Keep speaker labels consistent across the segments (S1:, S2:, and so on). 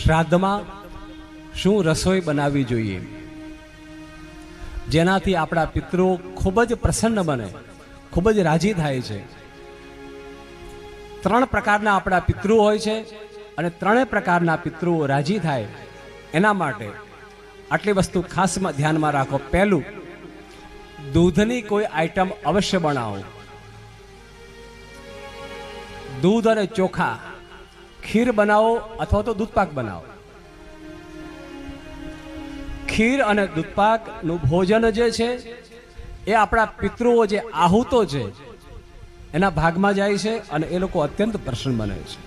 S1: શ્રાદ્ધમાં શું રસોઈ બનાવવી જોઈએ? જેનાથી આપણા પિતૃઓ ખૂબ જ પ્રસન્ન બને, ખૂબ જ રાજી થાય છે. ત્રણ પ્રકારના આપણા પિતૃ હોય છે અને ત્રણેય પ્રકારના પિતૃઓ રાજી થાય એના માટે આટલી વસ્તુ ખાસ ધ્યાનમાં રાખો. પહેલું, દૂધની કોઈ આઈટમ અવશ્ય બનાવો. દૂધ અને ચોખા ખીર બનાવો અથવા તો દૂધપાક બનાવો. ખીર અને દૂધપાકનું ભોજન જે છે, એ આપણા પિતૃઓ જે આહુતો છે, એના ભાગમાં જાય છે અને એ લોકો અત્યંત પ્રસન્ન બને છે.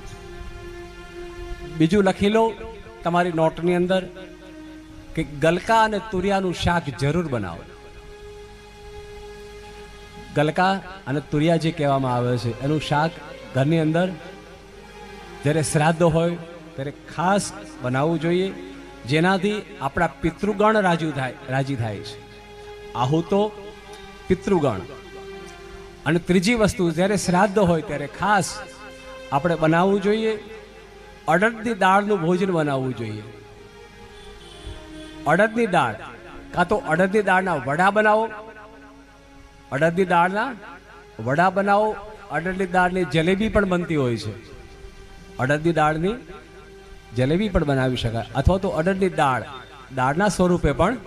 S1: બીજું લખી લો, તમારી નોટની અંદર કે ગલકા અને તુરિયાનું શાક જરૂર બનાવો. ગલકા અને તુરિયા જે કહેવામાં આવે છે, એનું શાક ઘરની અંદર જ્યારે શ્રાદ્ધ હોય, ત્યારે ખાસ બનાવવું જોઈએ, જેનાથી આપણા પિતૃગણ રાજુ થાય, રાજી થાય છે. આહુતો પિતૃગણ. અને ત્રીજી વસ્તુ, જ્યારે શ્રાદ્ધ હોય, ત્યારે ખાસ આપણે બનાવવું જોઈએ, અડદની દાળનું ભોજન બનાવવું જોઈએ. અડદની દાળ, કાં તો અડદની દાળના વડા બનાવો, અડદની દાળના વડા બનાવો, અડદની દાળની જલેબી પણ બનતી હોય છે. અડદની દાળની જલેબી પણ બનાવી શકાય. અથવા તો અડદની દાળ, દાળના સ્વરૂપે પણ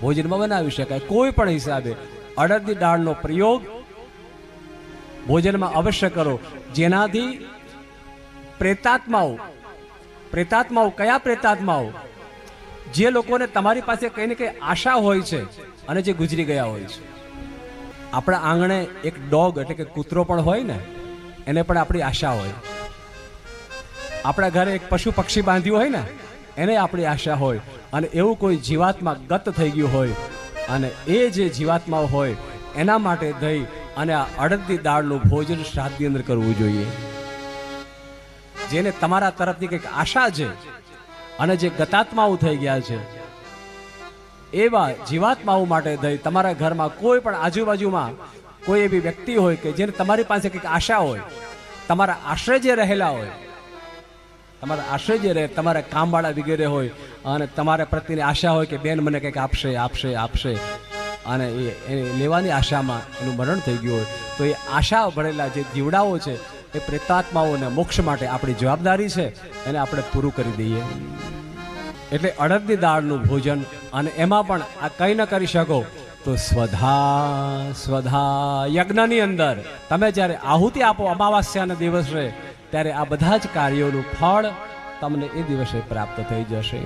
S1: ભોજનમાં બનાવી શકાય. કોઈ પણ હિસાબે અડદની દાળનો પ્રયોગ ભોજનમાં અવશ્ય કરો. જેનાથી પ્રેતાત્માઓ પ્રેતાત્માઓ, કયા પ્રેતાત્માઓ? જે લોકોને તમારી પાસે કંઈ ને કંઈ આશા હોય છે અને જે ગુજરી ગયા હોય છે. આપણા આંગણે એક ડોગ એટલે કે કૂતરો પણ હોય ને, એને પણ આપણી આશા હોય. આપણા ઘરે એક પશુ પક્ષી બાંધ્યું હોય ને, એને આપણી આશા હોય અને એવું કોઈ જીવાત્મા ગત થઈ ગયું હોય અને એ જે જીવાત્માઓ હોય, એના માટે દઈ અને આ અડદની દાળનું ભોજન શ્રાદ્ધની અંદર કરવું જોઈએ. જેને તમારા તરફથી કંઈક આશા છે અને જે ગતાત્માઓ થઈ ગયા છે, એવા જીવાત્માઓ માટે દઈ તમારા ઘરમાં કોઈ પણ આજુબાજુમાં કોઈ એવી વ્યક્તિ હોય કે જેને તમારી પાસે કંઈક આશા હોય, તમારા આશ્રય જે રહેલા હોય તમારા આશ્રય જે રહે, તમારા કામવાળા વગેરે હોય, અને તમારા પ્રત્યેની આશા હોય કે બેન મને કંઈક આપશે આપશે આપશે. અને એ એ લેવાની આશામાં એનું મરણ થઈ ગયું હોય. તો એ આશા ભરેલા જે જીવડાઓ છે, એ પ્રેતાત્માઓને મોક્ષ માટે આપણી જવાબદારી છે, એને આપણે પૂરું કરી દઈએ. એટલે અડદની દાળનું ભોજન, અને એમાં પણ આ કંઈ ન કરી શકો. તો સ્વધા સ્વધા યજ્ઞની અંદર તમે જ્યારે આહુતિ આપો અમાવાસ્યાના દિવસે, ત્યારે આ બધા જ કાર્યોનું ફળ તમને એ દિવસે પ્રાપ્ત થઈ જશે.